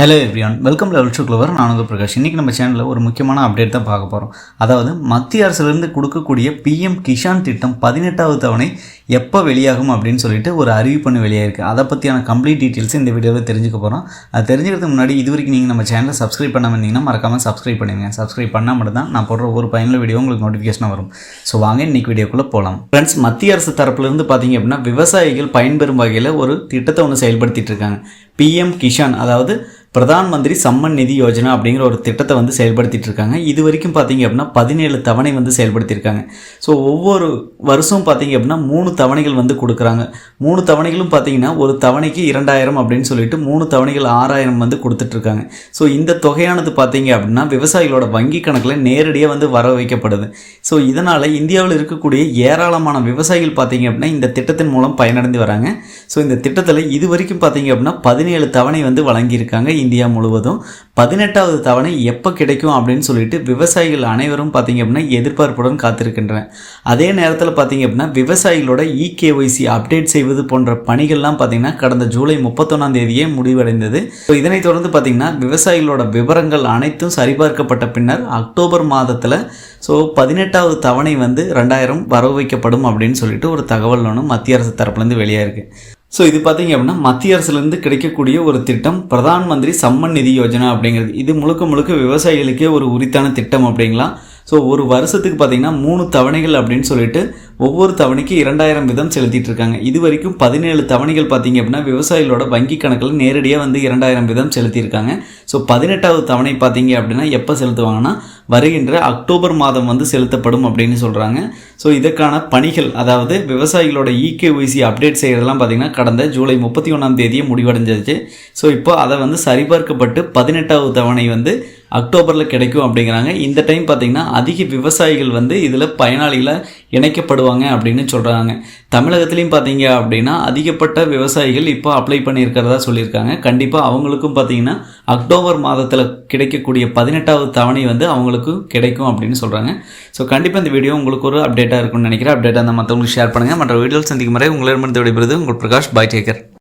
Hello everyone welcome level two clever நான் உங்கள் பிரகாஷ். இன்றைக்கி நம்ம சேனலில் ஒரு முக்கியமான அப்டேட் தான் பார்க்க போகிறோம் அதாவது மத்திய அரசுலேருந்து கொடுக்கக்கூடிய பிஎம் கிஷான் திட்டம் பதினெட்டாவது தவணை எப்போ வெளியாகும் அப்படின்னு சொல்லிட்டு ஒரு அறிவிப்பு வெளியாயிருக்கு. அதை பற்றியான கம்ப்ளீட் டீட்டெயில்ஸ் இந்த வீடியோவில் தெரிஞ்சுக்க போகிறோம் அது தெரிஞ்சுக்கிறதுக்கு முன்னாடி இது வரைக்கும் நீங்கள் நம்ம சேனலை சப்ஸ்கிரைப் பண்ணாமல் இருந்தீங்கன்னா மறக்காமல் சப்ஸ்கிரைப் பண்ணுவீங்க சப்ஸ்கிரைப் பண்ணால் மட்டும் தான் நான் போடுற ஒரு பயனுள்ள வீடியோ உங்களுக்கு நோட்டிஃபிகேஷனாக வரும். ஸோ வாங்க இன்றைக்கி வீடியோக்குள்ளே போகலாம் ஃப்ரெண்ட்ஸ் மத்திய அரசு தரப்புலேருந்து பார்த்தீங்க அப்படின்னா விவசாயிகள் பயன்பெறும் வகையில் ஒரு திட்டத்தை ஒன்று செயல்படுத்திட்டு இருக்காங்க. பிஎம் கிஷான் அதாவது பிரதான் மந்திரி சம்மன் நிதி யோஜனா அப்படிங்கிற ஒரு திட்டத்தை வந்து செயல்படுத்திட்டு இருக்காங்க. இது வரைக்கும் பார்த்தீங்க அப்படின்னா பதினேழு தவணை வந்து செயல்படுத்தியிருக்காங்க ஸோ ஒவ்வொரு வருஷம் பார்த்தீங்க அப்படின்னா மூணு தவணைகள் வந்து கொடுக்குறாங்க. மூணு தவணைகளும் பார்த்தீங்கன்னா ஒரு தவணைக்கு இரண்டாயிரம் அப்படின்னு சொல்லிட்டு மூணு தவணைகள் ஆறாயிரம் வந்து கொடுத்துட்ருக்காங்க. ஸோ இந்த தொகையானது பார்த்தீங்க அப்படின்னா விவசாயிகளோட வங்கி கணக்கில் நேரடியாக வந்து வர வைக்கப்படுது ஸோ இதனால் இந்தியாவில் இருக்கக்கூடிய ஏராளமான விவசாயிகள் பார்த்தீங்க அப்படின்னா இந்த திட்டத்தின் மூலம் பயனடைந்து வராங்க. ஸோ இந்த திட்டத்தில் இது வரைக்கும் பார்த்தீங்க அப்படின்னா பதினேழு தவணை வந்து வழங்கியிருக்காங்க. இந்தியா முழுவதும் பதினெட்டாவது தவணை எப்போ கிடைக்கும் அப்படின்னு சொல்லிட்டு விவசாயிகள் அனைவரும் பார்த்தீங்க அப்படின்னா எதிர்பார்ப்புடன் காத்திருக்கின்றன. அதே நேரத்தில் பார்த்தீங்க அப்படின்னா விவசாயிகளோட இகேஒய்சி அப்டேட் செய்வது போன்ற பணிகள்லாம் பார்த்தீங்கன்னா கடந்த ஜூலை முப்பத்தொன்னாம் தேதியே முடிவடைந்தது. ஸோ இதனைத் தொடர்ந்து பார்த்தீங்கன்னா விவசாயிகளோட விவரங்கள் அனைத்தும் சரிபார்க்கப்பட்ட பின்னர் அக்டோபர் மாதத்தில் ஸோ பதினெட்டாவது தவணை வந்து ரெண்டாயிரம் வரவு வைக்கப்படும் அப்படின்னு சொல்லிட்டு ஒரு தகவல் ஒன்று மத்திய அரசு தரப்புலேருந்து வெளியாக இருக்குது ஸோ இது பார்த்தீங்க அப்படின்னா மத்திய அரசுலேருந்து கிடைக்கக்கூடிய ஒரு திட்டம் பிரதான் மந்திரி சம்மன் நிதி யோஜனா அப்படிங்கிறது. இது முழுக்க முழுக்க விவசாயிகளுக்கே ஒரு உரித்தான திட்டம் அப்படிங்களா? ஸோ ஒரு வருஷத்துக்கு பார்த்தீங்கன்னா மூணு தவணைகள் அப்படின்னு சொல்லிட்டு ஒவ்வொரு தவணைக்கு இரண்டாயிரம் வீதம் செலுத்திட்டு இருக்காங்க இது வரைக்கும் பதினேழு தவணைகள் பார்த்தீங்க அப்படின்னா விவசாயிகளோட வங்கி கணக்கில் நேரடியாக வந்து இரண்டாயிரம் வீதம் செலுத்தியிருக்காங்க. ஸோ பதினெட்டாவது தவணை பார்த்தீங்க அப்படின்னா எப்போ செலுத்துவாங்கன்னா வருகின்ற அக்டோபர் மாதம் வந்து செலுத்தப்படும் அப்படின்னு சொல்கிறாங்க ஸோ இதற்கான பணிகள் அதாவது விவசாயிகளோட இகேஒய்சி அப்டேட் செய்கிறதெல்லாம் பார்த்தீங்கன்னா கடந்த ஜூலை முப்பத்தி ஒன்றாம் தேதியே முடிவடைஞ்சிருச்சு ஸோ இப்போ அதை வந்து சரிபார்க்கப்பட்டு பதினெட்டாவது தவணை வந்து அக்டோபரில் கிடைக்கும் அப்படிங்கிறாங்க. இந்த டைம் பார்த்திங்கன்னா அதிக விவசாயிகள் வந்து இதில் பயனாளிகளை இணைக்கப்படுவாங்க அப்படின்னு சொல்கிறாங்க தமிழகத்துலேயும் பார்த்தீங்க அப்படின்னா அதிகப்பட்ட விவசாயிகள் இப்போ அப்ளை பண்ணியிருக்கிறதா சொல்லியிருக்காங்க. கண்டிப்பாக அவங்களுக்கும் பார்த்தீங்கன்னா அக்டோபர் மாதத்தில் கிடைக்கக்கூடிய பதினெட்டாவது தவணை வந்து அவங்களுக்கும் கிடைக்கும் அப்படின்னு சொல்கிறாங்க ஸோ கண்டிப்பாக இந்த வீடியோ உங்களுக்கு ஒரு அப்டேட்டாக இருக்கும்னு நினைக்கிறேன். அப்டேட்டாக அந்த மற்றவங்களுக்கு ஷேர் பண்ணுங்கள் மற்ற வீடியோவில் சந்திக்கும் முறை உங்களிடமிருந்து விடைபெறுது உங்கள் பிரகாஷ் பாய் டேக்கர்